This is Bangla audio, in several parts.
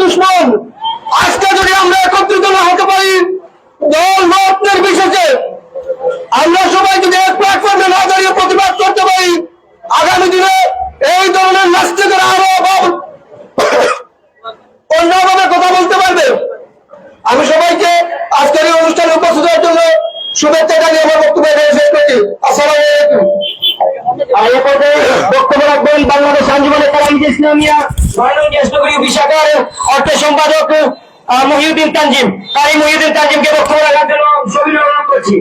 দুশমন। আজকে যদি আমরা একত্রিত প্রতিবাদ করতে পারি, আগামী দিনে এই ধরনের নাস্তিকের আরও অন্যভাবে কথা বলতে পারবে। আমি সবাইকে আজকের এই অনুষ্ঠানে উপস্থিত হওয়ার জন্য শুভেচ্ছা জানিয়ে আমার বক্তব্য শেষ করছি। আসসালামু আর এ বক্তব্য রাখবেন বাংলাদেশ আঞ্জুমানের তালামিজ ইসলামিয়া মহানন্দ দেশনগরীয় বিশাখার অর্থ সম্পাদক মহিউদ্দিন তানজিম। তাই মহিউদ্দিন তানজিমকে বক্তব্য রাখার জন্য সবির অনুরোধ করছি।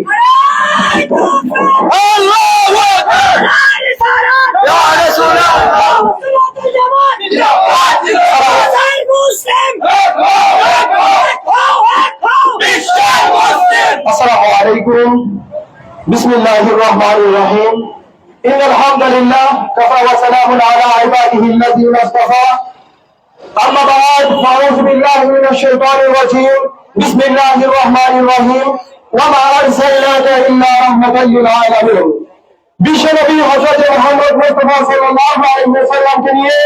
আসসালামু আলাইকুম। বিসমুল্লাহির রহমানির রহিম। إن الحمد لله كفى وسلام على عباده الذين اصطفى أما بعد فأعوذ بالله من الشيطان الرجيم بسم الله الرحمن الرحيم وما أرسلناك إلا رحمة للعالمين বিশ্বনবী হজরত মোহাম্মদ মুস্তফা সাল্লাল্লাহু আলাইহি ওয়াসাল্লামকে নিয়ে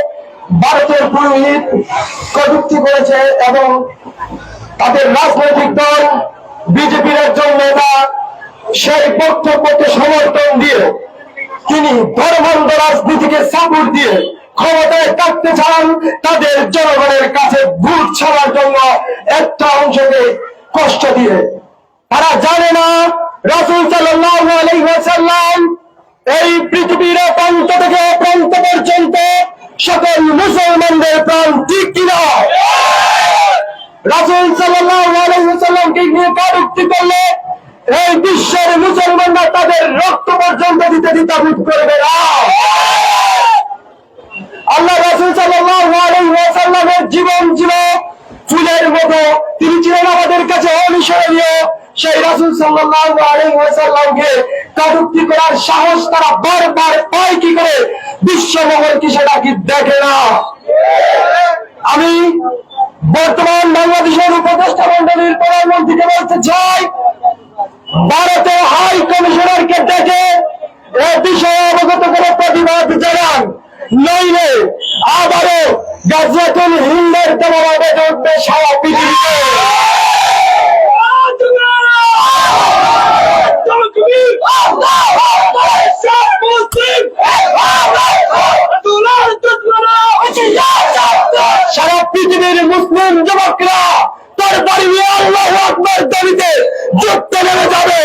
ভারতের পুরোহিত কটূক্তি করেছে এবং তাদের রাজনৈতিক দল বিজেপির একজন নেতা সেই বক্তব্যকে সমর্থন দিয়ে তিনি ধর্মান্ধ রাজনীতিকে সাপোর্ট দিয়ে ক্ষমতায় থাকতে চান, তাদের জনগণের কাছে ভোট ছাড়ার জন্য একটা অংশকে কষ্ট দিয়ে। তারা জানে না, রাসূল ওয়াসাল্লাম এই পৃথিবীর প্রান্ত থেকে প্রান্ত পর্যন্ত সকল মুসলমানদের প্রাণ ঠিক কিনা? রাসূল আলাইহি নিয়ে কারুক্তি করলে এই বিশ্বের মুসলমানরা তাদের রক্ত পর্যন্ত দিতে দ্বিধাবোধ করবে না আল্লাহ রাসূল ওয়াসাল্লামের জীবন ছিল ফুলের মতো। তিনি ছিলেন আমাদের কাছে অনুসরণীয় সেই রাসূল আলাইহি কাটুক্তি করার সাহস তারা বারবার পায় কি করে? বিশ্ব মহল কি সেটা কি দেখে না। আমি বর্তমান বাংলাদেশের উপদেষ্টা ভারতের হাই কমিশনারকে ডেকে এ বিষয়ে অবগত করে প্রতিবাদ জানান। নইলে আবারও গাজরাতুল হিন্দের দেওয়া বেঁধে উঠবে সারা পৃথিবীতে। সারা পৃথিবীর মুসলিম যুবকরা তোর বাড়ি আল্লাহ আকবর দাবিতে যুক্ত নেমে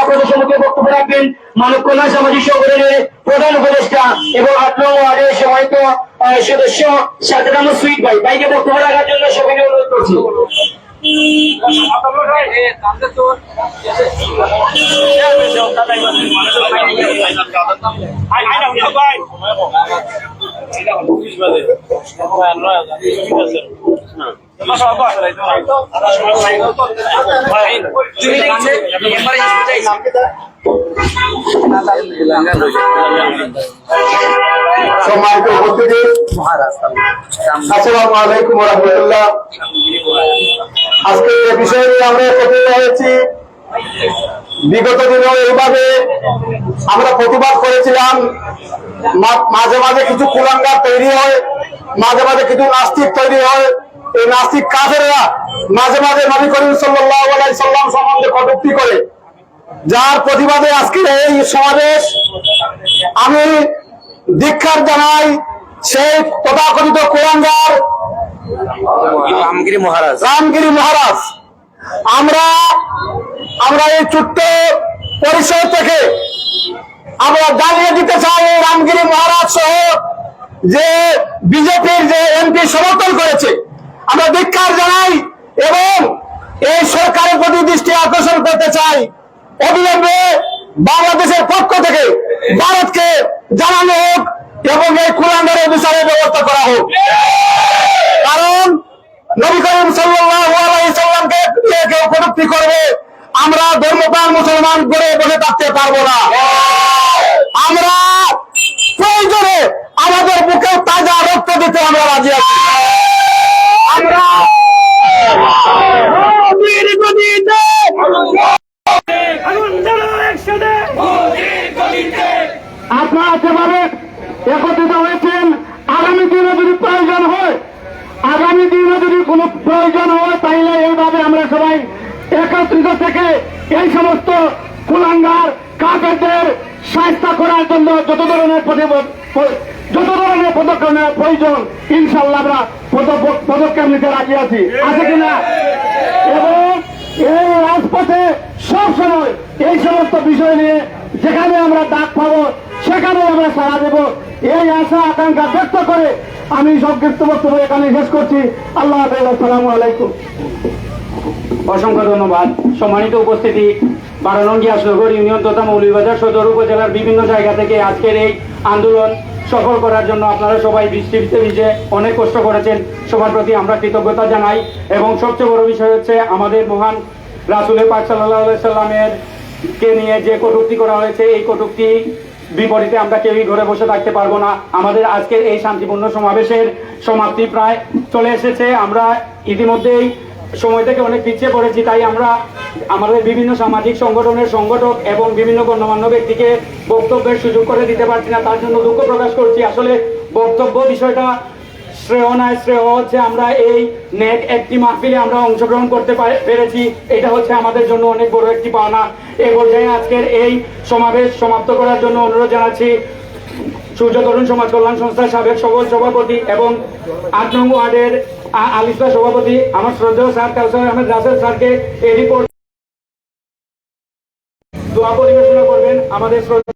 আপনাদের সম্মুখে বক্তব্য রাখবেন মানব কল্যাণ সামাজিক সংগঠনের প্রধান উপদেষ্টা এবং আট নং ওয়ার্ডের আহ, সদস্য সাজ্জাদ সুইট ভাই। ভাইকে বক্তব্য রাখার জন্য সবাইকে অনুরোধ করছি। আজকে এই বিষয় নিয়ে আমরা একত্রিত হয়েছি। বিগত দিনেও এইভাবে আমরা প্রতিবাদ করেছিলাম। মাঝে মাঝে কিছু কুলাঙ্গার তৈরি হয়, মাঝে মাঝে কিছু নাস্তিক তৈরি হয়। এই নাস্তিক কাফেররা মাঝে মাঝে নবী করিম আলাইহি সাল্লাম সম্বন্ধে কটূক্তি করে। যার প্রতিবাদে আজকের এই সমাবেশ আমি দীক্ষার জানাই সেই তথাকথিত কুলাঙ্গার রামগিরি মহারাজ। রামগিরি মহারাজ। আমরা আমরা এই ছোট্ট পরিসর থেকে আমরা জানিয়ে দিতে চাই রামগিরি মহারাজ সহ যে বিজেপির যে এমপি সমর্থন করেছে আমরা ধিক্ষার জানাই এবং এই সরকারের প্রতি দৃষ্টি আকর্ষণ করতে চাই। অবিলম্বে বাংলাদেশের পক্ষ থেকে ভারতকে জানানো হোক এবং এই কুলাঙ্গারের বিচারের ব্যবস্থা করা হোক। কারণ নবী করিম সাল্লামকে কেউ কটূক্তি করবে, আমরা ধর্মপ্রাণ মুসলমান করে বসে থাকতে পারব না। আমরা প্রয়োজনে আমাদের বুকে তাজা রক্ত দিতে আমরা রাজি আছি। আপনারা যেভাবে একত্রিত হয়েছেন। আগামী দিনে যদি প্রয়োজন হয়, আগামী দিনে যদি কোনো প্রয়োজন হয়, তাইলে এইভাবে আমরা সবাই একত্রিত থেকে এই সমস্ত কুলাঙ্গার কাপেরদের সাহায্য করার জন্য যত ধরনের যত ধরনের পদক্ষেপ নেওয়ার প্রয়োজন ইনশাল্লাহ আমরা পদক্ষেপ নিতে রাজি আছি। আছে কিনা এবং এই রাজপথে সব সময় এই সমস্ত বিষয় নিয়ে যেখানে আমরা ডাক পাবো সেখানে আমরা সাড়া দেব। এই আশা, আকাঙ্ক্ষা ব্যক্ত করে আমি সংক্ষিপ্ত বক্তব্য এখানে শেষ করছি। আল্লাহ আসসালামু আলাইকুম। অসংখ্য ধন্যবাদ। সম্মানিত উপস্থিতি বারানঙ্গি আসনগর ইউনিয়ন তথা মৌলভীবাজার সদর উপজেলার বিভিন্ন জায়গা থেকে আজকের এই আন্দোলন সফল করার জন্য আপনারা সবাই বৃষ্টিতে ভিজে অনেক কষ্ট করেছেন। সবার প্রতি আমরা কৃতজ্ঞতা জানাই এবং সবচেয়ে বড় বিষয় হচ্ছে আমাদের মহান রাসুলের পাক সাল্লাহ সাল্লামের কে নিয়ে যে কটূক্তি করা হয়েছে, এই কটূক্তি বিপরীতে আমরা কেউই ঘরে বসে থাকতে পারব না। আমাদের আজকের এই শান্তিপূর্ণ সমাবেশের সমাপ্তি প্রায় চলে এসেছে। আমরা ইতিমধ্যেই সময় থেকে অনেক পিছিয়ে পড়েছি, তাই আমরা আমাদের বিভিন্ন সামাজিক সংগঠনের সংগঠক এবং বিভিন্ন গণ্যমান্য ব্যক্তিকে বক্তব্যের সুযোগ করে দিতে পারছি না। তার জন্য দুঃখ প্রকাশ করছি। আসলে বক্তব্য বিষয়টা শ্রেয় নয়, শ্রেয় হচ্ছে আমরা এই নেক একটি মাহফিলে আমরা অংশগ্রহণ করতে পেরেছি। এটা হচ্ছে আমাদের জন্য অনেক বড় একটি পাওনা। এই পর্যায়ে আজকের এই সমাবেশ সমাপ্ত করার জন্য অনুরোধ জানাচ্ছি সূর্য সমাজ কল্যাণ সংস্থার সাবেক সকল সভাপতি এবং আট নং ওয়ার্ডের আ- আলিফা সভাপতি আমার শ্রদ্ধেয় স্যার কাউসার আহমেদ রাসেল স্যারকে এই রিপোর্ট দোয়া পরিবেশনা করবেন আমাদের শ্রদ্ধা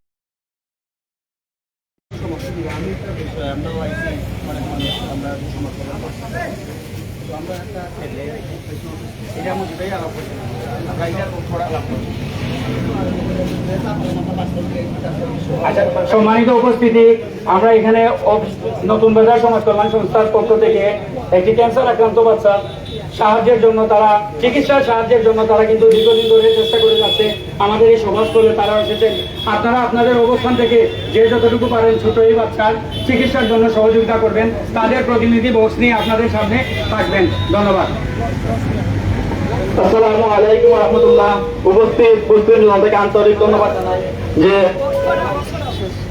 সম্মানিত উপস্থিতি, আমরা এখানে নতুন বাজার সমাজ কল্যাণ সংস্থার পক্ষ থেকে একটি ক্যান্সার আক্রান্ত বাচ্চা সাহায্যের জন্য তারা, চিকিৎসার সাহায্যের জন্য তারা কিন্তু দীর্ঘদিন ধরে চেষ্টা করে যাচ্ছে। আমাদের এই সভাস্থলে তারা এসেছেন। আপনারা আপনাদের অবস্থান থেকে যে যতটুকু পারেন ছোট এই বাচ্চার চিকিৎসার জন্য সহযোগিতা করবেন। তাদের প্রতিনিধি বক্স নিয়ে আপনাদের সামনে থাকবেন। ধন্যবাদ। আসসালামু আলাইকুম রহমতুল্লাহ। উপস্থিত উপস্থিত থেকে আন্তরিক ধন্যবাদ জানাই যে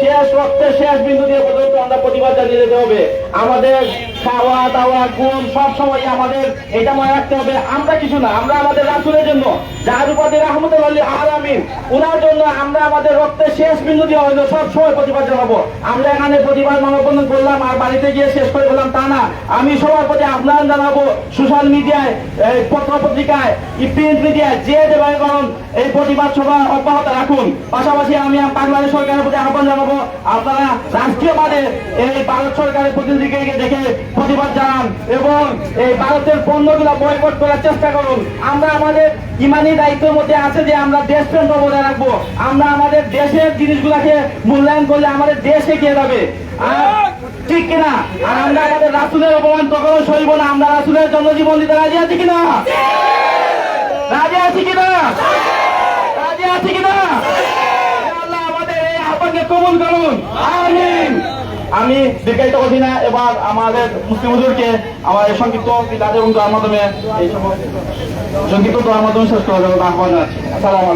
শেষ রক্তে শেষ বিন্দু দিয়ে পর্যন্ত আমরা প্রতিবাদ জানিয়ে যেতে হবে। আমাদের খাওয়া, দাওয়া, ঘুম সব সময় আমাদের এটা মনে রাখতে হবে। আমরা কিছু না, আমরা আমাদের রাসুলের জন্য, যার উপাধি রহমতুল্লাহ আলামিন ওনার জন্য আমরা আমাদের রক্তের শেষ বিন্দু দিয়ে হয়তো সব সময় প্রতিবাদ জানাব। আমরা এখানে প্রতিবাদ মানববন্ধন করলাম, আর বাড়িতে গিয়ে শেষ করে বললাম, তা না, আমি সবার প্রতি আহ্বান জানাব সোশ্যাল মিডিয়ায় পত্র পত্রিকায় প্রিন্ট মিডিয়ায়, যে করুন এই প্রতিবাদ সভা অব্যাহত রাখুন। পাশাপাশি আমি বাংলাদেশ সরকারের প্রতি আহ্বান জানাব আপনারা রাষ্ট্রীয়ভাবে এই ভারত সরকারের প্রতিনিধিকে দেখে প্রতিবাদ জানান এবং এই ভারতের পণ্যগুলো বয়কট করার চেষ্টা করুন। আমরা আমাদের ইমানি দায়িত্বের মধ্যে আছে যে আমরা দেশপ্রেম বজায় রাখব। আমরা আমাদের দেশের জিনিসগুলোকে মূল্যায়ন করলে আমাদের দেশ এগিয়ে যাবে। আর ঠিক কিনা? আর আমরা আমাদের রাসুলের অপমান সইব না। আমরা রাসুলের জন্মজীবন দিতে রাজি আছি কিনা? রাজি আছি কিনা? রাজি আছি কিনা আল্লাহ আমাদের এই আহ্বানকে কবুল করুন। আমি দীর্ঘায়িত করছি না এবার আমাদের মুসলিম হুজুরকে আমার এই সংক্ষিপ্ত বিদায় এবং মাধ্যমে এই সংক্ষিপ্ত দোয়ার মাধ্যমে শেষ করার জন্য আহ্বান জানাচ্ছি আসসালামু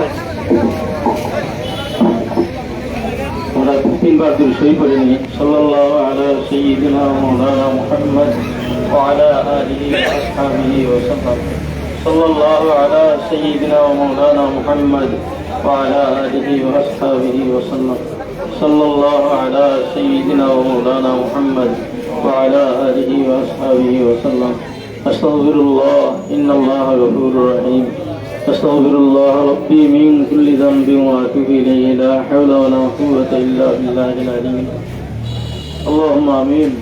আমরা তিনবার দূর সই করে নিই। সাল্লাল্লাহু আলা সাইয়্যিদিনা মাওলানা মুহাম্মদ ওয়া আলা আলিহি ওয়া আসহাবিহি ওয়া সাল্লাম। সাল্লাল্লাহু আলা মুহাম্মদ আলা আলিহি ওয়া আসহাবিহি ওয়া সাল্লাম। صلى الله على سيدنا ومولانا محمد وعلى آله وأصحابه وسلم. أستغفر الله إن الله غفور رحيم. أستغفر الله ربي من كل ذنب وأتوب إليه. لا حول ولا قوة إلا بالله العلي العظيم. اللهم آمين.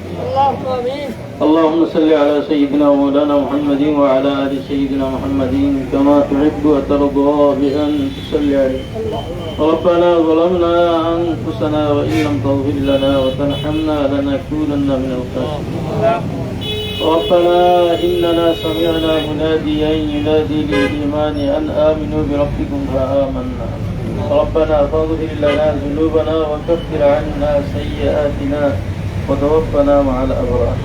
اللهم صل على سيدنا ومولانا محمد وعلى آل سيدنا محمد كما تحب وترضى بأن تصلي عليه. ربنا ظلمنا أنفسنا وإن لم تغفر لنا وترحمنا لنكونن من الخاسرين. ربنا إننا سمعنا مناديا ينادي للإيمان أن آمنوا بربكم فآمنا. ربنا فاغفر لنا ذنوبنا وكفر عنا سيئاتنا وتوفنا مع الأبرار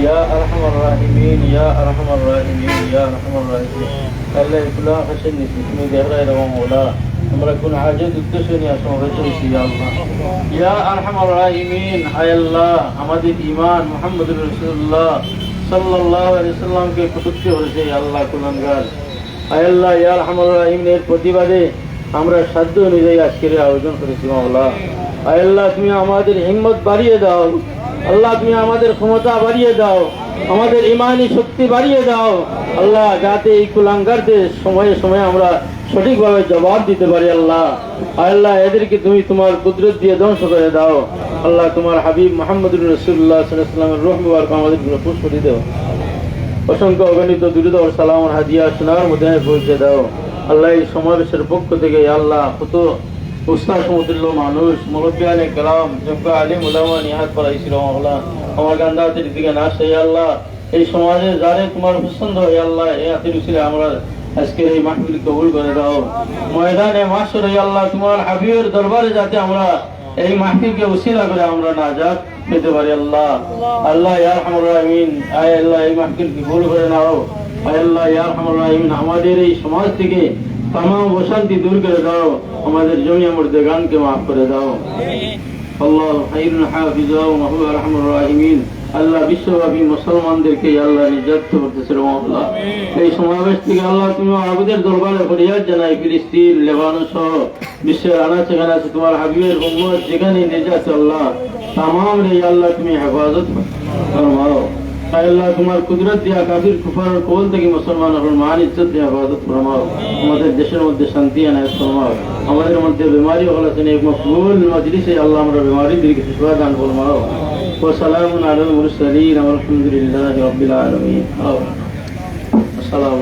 يا أرحم الراحمين يا أرحم الراحمين يا أرحم الراحمين আল্লাহ ইফলা হাসেন নিসি তুমি দেহরাই রহম ওলা আমরা কোন হাজত উদ্দেশ্য নিয়ে আসো হয়েছি ইয়া আল্লাহ ইয়া আরহামার রাহিমিন হায় আল্লাহ আমাদের ঈমান মুহাম্মদুর রাসূলুল্লাহ সাল্লাল্লাহু আলাইহি সাল্লামকে কটূক্তি করেছে আল্লাহ কুলাঙ্গার হায় আল্লাহ ইয়া আরহামার রাহিমের প্রতিবাদে আমরা সাধ্য অনুযায়ী আজকের আয়োজন করেছি, মাওলা। আল্লাহ, তুমি আমাদের হিম্মত বাড়িয়ে দাও। আল্লাহ, তুমি আমাদের ক্ষমতা বাড়িয়ে দাও। আমাদের ইমানি শক্তি বাড়িয়ে দাও। আল্লাহ, যাতে এই কুলাঙ্গারদের সময়ে সময়ে আমরা সঠিকভাবে জবাব দিতে পারি, আল্লাহ। আল্লাহ, এদেরকে তুমি তোমার কুদরত দিয়ে ধ্বংস করে দাও। আল্লাহ, তোমার হাবিব মোহাম্মদুর রসুল্লাহ সাল্লামের রোহ আমাদের পুষ করে দাও। অসংখ্য অগণিত দুরিদ সালাম হাদিয়া সোনার মধ্যে পৌঁছে দাও। আল্লাহ এই সমাবেশের পক্ষ থেকে আল্লাহ কত উস্তাদ সমতুল্য মানুষ মুরব্বিয়ানে কালাম যোগ্য আলিম, উলামা নিহাত পড়াইছিল আল্লাহ আমার গান্ধাতের দিকে না সেই আল্লাহ, এই সমাজে যারে তোমার পছন্দ হয় আল্লাহ এই হাতের উচিলে আমরা আজকে এই মাহফিল কবুল করে দাও। ময়দানে মাসরে আল্লাহ, তোমার হাবিবের দরবারে যাতে আমরা এই মাহফিলকে উসিলা করে আমরা নাজাত পেতে পারি আল্লাহ। আল্লাহ ইয়ার হামর আমিন আয় আল্লাহ, এই মাহফিলকে কবুল করে নাও। আল্লাহ আমাদের এই সমাজ থেকে তাম অশান্তি দূর করে দাও, আমাদের জমি আমার দেগানকে মাফ করে দাও। আল্লাহ বিশ্বব্যাপী মুসলমানদেরকে আল্লাহ আল্লাহ তুমি জানাই বিশ্বের তোমার যেখানে নির্যাতিত আল্লাহ, তামাম আল্লাহ তুমি হেফাজত ফরমাও। আল্লাহ তোমার কুদরত দিয়া কাফির কুফার কোল থেকে মুসলমান হল মান ইজ্জত দিয়া হেফাজত ফরমাও আমাদের দেশের মধ্যে শান্তি আনায় ফরমাও আমাদের মধ্যে বেমারি হল আছে এক মকবুল মজলিসে আল্লাহ আমরা বেমারি দিকে শিফা দান ফরমাও وسلام على المرسلين والحمد لله رب العالمين السلام